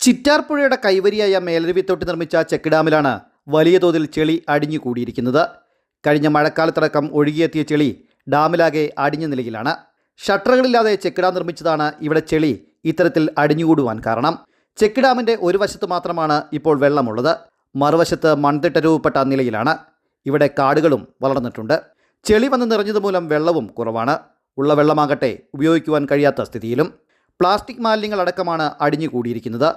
ചിറ്റാർപ്പുഴയുടെ കൈവരിയായ മേലരുവിത്തൊട്ടി നിർമ്മിച്ച ചെക്ക് ഡാമിലാണ് വലിയ തോതിൽ ചെളി അടിഞ്ഞുകൂടിയിരിക്കുന്നത്. കഴിഞ്ഞ മഴക്കാലത്തടക്കം ഒഴുകിയെത്തിയ ചെളി ഡാമിലാകെ അടിഞ്ഞ നിലയിലാണ്. ഷട്ടറുകളില്ലാതെ ചെക്ക് ഡാം നിർമ്മിച്ചതാണ് ഇവിടെ ചെളി ഇത്തരത്തിൽ അടിഞ്ഞുകൂടുവാൻ കാരണം. ചെക്ക് ഡാമിന്റെ ഒരു വശത്ത് മാത്രമാണ് ഇപ്പോൾ വെള്ളമുള്ളത്. മറുവശത്ത് മൺതിട്ട രൂപപ്പെട്ട നിലയിലാണ്. ഇവിടെ കാടുകളും വളർന്നിട്ടുണ്ട്. ചെളി വന്ന് നിറഞ്ഞതുമൂലം വെള്ളവും കുറവാണ്. ഉള്ള വെള്ളമാകട്ടെ ഉപയോഗിക്കുവാൻ കഴിയാത്ത സ്ഥിതിയിലും. പ്ലാസ്റ്റിക് മാലിന്യങ്ങളടക്കമാണ് അടിഞ്ഞുകൂടിയിരിക്കുന്നത്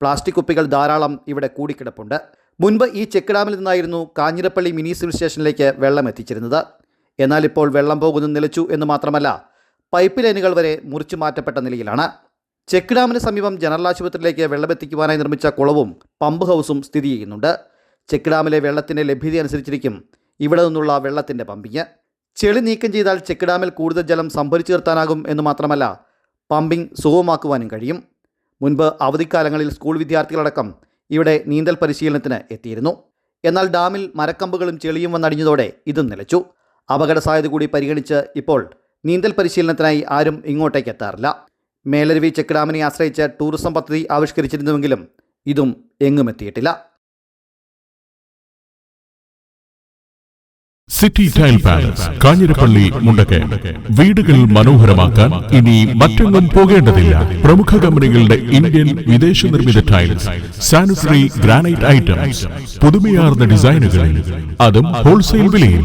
പ്ലാസ്റ്റിക് കുപ്പികൾ ധാരാളം ഇവിടെ കൂടിക്കിടപ്പുണ്ട്. മുൻപ് ഈ ചെക്ക് ഡാമിൽ നിന്നായിരുന്നു കാഞ്ഞിരപ്പള്ളി മിനി സിവിൽ സ്റ്റേഷനിലേക്ക് വെള്ളം എത്തിച്ചിരുന്നത്. എന്നാൽ ഇപ്പോൾ വെള്ളം പോകുന്നത് നിലച്ചു എന്ന് മാത്രമല്ല പൈപ്പ് ലൈനുകൾ വരെ മുറിച്ചു മാറ്റപ്പെട്ട നിലയിലാണ്. ചെക്ക് ഡാമിന് സമീപം ജനറൽ ആശുപത്രിയിലേക്ക് വെള്ളമെത്തിക്കുവാനായി നിർമ്മിച്ച കുളവും പമ്പ് ഹൗസും സ്ഥിതി ചെയ്യുന്നുണ്ട്. ചെക്ക് ഡാമിലെ വെള്ളത്തിന്റെ ലഭ്യത അനുസരിച്ചിരിക്കും ഇവിടെ നിന്നുള്ള വെള്ളത്തിന്റെ പമ്പിങ്. ചെളി നീക്കം ചെയ്താൽ ചെക്ക് ഡാമിൽ കൂടുതൽ ജലം സംഭരിച്ചു നിർത്താനാകും എന്ന് മാത്രമല്ല പമ്പിംഗ് സുഗമമാക്കുവാനും കഴിയും. മുൻപ് അവധിക്കാലങ്ങളിൽ സ്കൂൾ വിദ്യാർത്ഥികളടക്കം ഇവിടെ നീന്തൽ പരിശീലനത്തിന് എത്തിയിരുന്നു. എന്നാൽ ഡാമിൽ മരക്കമ്പുകളും ചെളിയും വന്നടിഞ്ഞതോടെ ഇതും നിലച്ചു. അപകട സാധ്യത കൂടി പരിഗണിച്ച് ഇപ്പോൾ നീന്തൽ പരിശീലനത്തിനായി ആരും ഇങ്ങോട്ടേക്ക് എത്താറില്ല. മേലരുവി ചെക്ക് ഡാമിനെ ആശ്രയിച്ച് ടൂറിസം പദ്ധതി ആവിഷ്കരിച്ചിരുന്നുവെങ്കിലും ഇതും എങ്ങും city tile palace Kanjirappally Mundakayam. വീടുകൾ മനോഹരമാക്കാൻ ഇനി മറ്റൊന്നും പോകേണ്ടതില്ല. പ്രമുഖ കമ്പനികളുടെ ഇന്ത്യൻ വിദേശ നിർമ്മിത ടൈൽസ് സാനിറ്ററി ഗ്രാനൈറ്റ് ഐറ്റംസ് പുതുമയാർന്ന ഡിസൈനുകളിൽ അതും ഹോൾസെയിൽ വിലയിൽ.